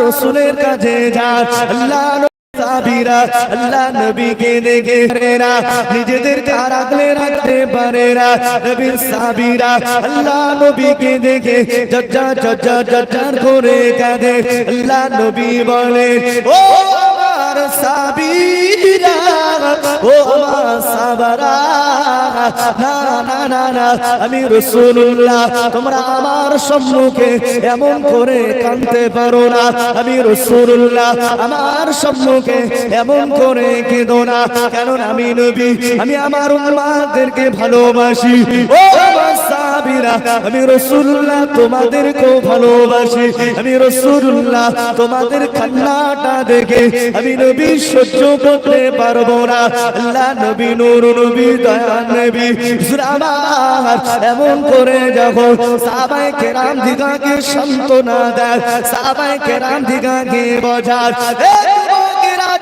রসুলের কাছে যা। আল্লাহ সাবিরা আল্লাহ নবীকে দেখে না নিজেদের কারাগলে রাখতে পারে না নবীর সাবিরা আল্লাহ নবীকে দেখে জজ্জা জজ্জা জজ্জার করে কাঁদে। আল্লাহ নবী বলে, ও আমার সাবিরা ও আমার সাবারা না না না না আমি রসুল্লাহ তোমরা আমার সম্মুখে এমন করে কানতে পারো না। আমি রসুল্লাহ আমার সম্মুখে এমন করে কেঁদো না। কারণ আমি নবী, আমি আমার উন্মাদেরকে ভালোবাসি। ও সাহাবীরা আমি রসুল্লাহ তোমাদেরকেও ভালোবাসি। আমি রসুল্লাহ তোমাদের কান্নাটা দেখে আমি নবী সহ্য করতে পারব না। আল্লাহ নবী নূর নবী দয়া নবী আমার। এমন করে যখন সাহাবায়ে কেরাম দিগাকে সান্ত্বনা দেয় সাহাবায়ে কেরাম দিগাকে যুবকেরা,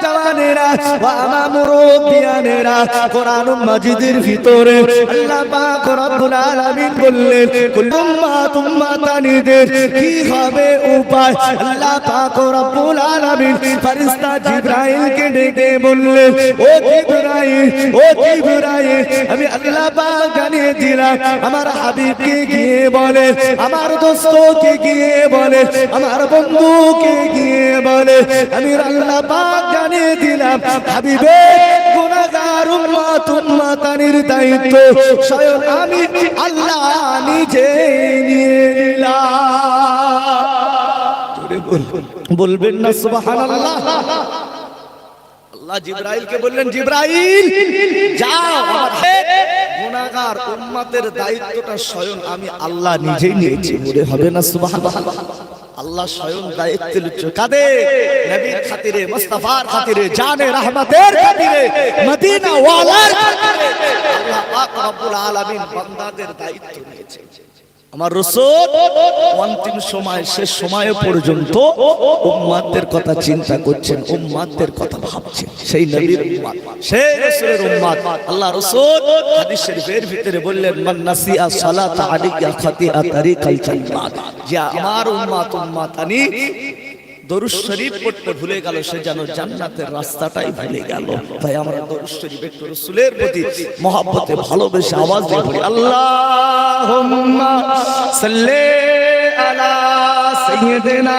জওয়ানেরা, ও মুরব্বিয়ানেরা, কোরআন মাজিদের ভিতরে আল্লাহ পাক রব্বুল আলামিন বললেন কুল উম্মাত উম্মাতানিদের কি হবে উপায়? আল্লাহ পাক রব্বুল আলামিন ফেরেশতা জিবরাইলকে ডেকে বললেন ও জিবরাইল ও জিবরাইল আমি আল্লাহ পাক জানিয়ে দিলাম আমার হাবিবকে গিয়ে বলে আমার দোস্তকে গিয়ে বলে আমার বন্ধুকে গিয়ে বলে আমি আল্লাহ পাক জানিয়ে দিলাম, হাবিবে, গুনাহগার উম্মত, উম্মতানির দায়িত্ব। স্বয়ং আমি আল্লাহ নিজে নিয়ে নিলাম। বলবেন না, সুবহানাল্লাহ। আল্লাহ জিব্রাইলকে বললেন, জিব্রাইল, যাও গুনাহগার উম্মতের দায়িত্বটা স্বয়ং আমি আল্লাহ নিজেই নিয়েছি। বলে হবে না, সুবহানাল্লাহ। আল্লাহ স্বয়ং দায়িত্ব নিচ্ছে কাদে নবীর খাতিরে মুস্তাফার খাতিরে জানে রহমতের খাতিরে মদিনা ওয়ালার খাতিরে। আল্লাহ পাক রব্বুল আলামিন বান্দাদের দায়িত্ব নিয়েছে। আমার রসুল অন্তিম সময় শেষ সময় পর্যন্ত উম্মাদের কথা চিন্তা করছেন উম্মাদের কথা ভাবছেন। সেই নবীর উম্মাদ সেই রাসূলের উম্মাদ। আল্লাহ রসুল হাদিস শরীফের ভিতরে বললেন মান নাসিয়া সালাত আলিয়া খাতিয়া তারিকাল জান্নাত। যে আমার উম্মাত উম্মাতানি দরুদ শরীফ পড়তে ভুলে গেল সে যেন জান্নাতের রাস্তাটাই ভুলে গেল। তাই আমরা দরুদ শরীফ একটু রাসূলের প্রতি মহব্বতে ভালোবেসে আওয়াজ দিয়ে পড়ি আল্লাহুম্মা সাল্লি আলা সাইয়্যিদিনা